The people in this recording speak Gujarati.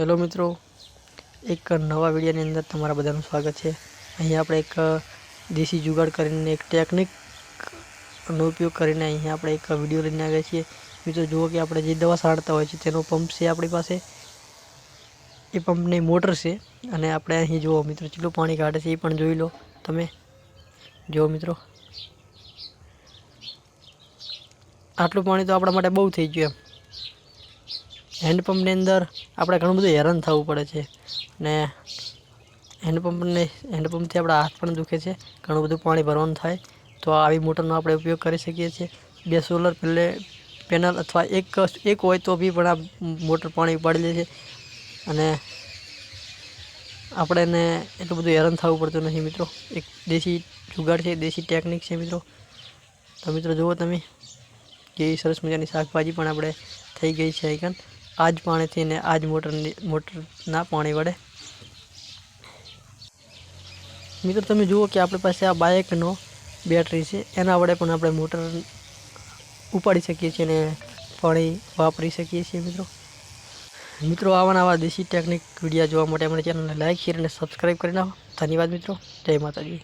હેલો મિત્રો, એક નવા વિડીયોની અંદર તમારા બધાનું સ્વાગત છે. અહીં આપણે એક દેશી જુગાડ કરીને એક ટેકનિકનો ઉપયોગ કરીને અહીંયા આપણે એક વીડિયો લઈને આવ્યા છીએ. મિત્રો, જુઓ કે આપણે જે દવા સાડતા હોય છે, તેનો પંપ છે આપણી પાસે. એ પંપની મોટર છે અને આપણે અહીં જુઓ મિત્રો કેટલું પાણી કાઢે છે એ પણ જોઈ લો તમે. જુઓ મિત્રો. આટલું પાણી તો આપણા માટે બહુ થઈ ગયું એમ. હેન્ડપંપની અંદર આપણે ઘણું બધું હેરાન થવું પડે છે. ને હેન્ડપંપને, હેન્ડપંપથી આપણા હાથ પણ દુખે છે. ઘણું બધું પાણી ભરવાનું થાય. તો આવી મોટરનો આપણે ઉપયોગ કરી શકીએ છીએ. બે સોલર પેલે, પેનલ અથવા એક એક હોય તો બી પણ આ મોટર પાણી ઉપાડી લે છે. અને આપણે એને એટલું બધું હેરાન થવું પડતું નથી મિત્રો. એક દેશી જુગાડ છે, દેશી ટેકનિક છે મિત્રો. તો મિત્રો જુઓ તમે, કેવી સરસ મજાની શાકભાજી પણ આપણે થઈ ગઈ છે આઈકન આ જ પાણીથી ને આ જ મોટરની મોટરના પાણી વડે. મિત્રો, તમે જુઓ કે આપણી પાસે આ બાઇકનો બેટરી છે. એના વડે પણ આપણે મોટર ઉપાડી શકીએ છીએ અને પાણી વાપરી શકીએ છીએ, મિત્રો. મિત્રો, આવા નવા દેશી ટેકનિક વિડીયા જોવા માટે અમારી ચેનલને લાઈક શેર અને સબસ્ક્રાઈબ કરી નાખો. ધન્યવાદ, મિત્રો. જય માતાજી.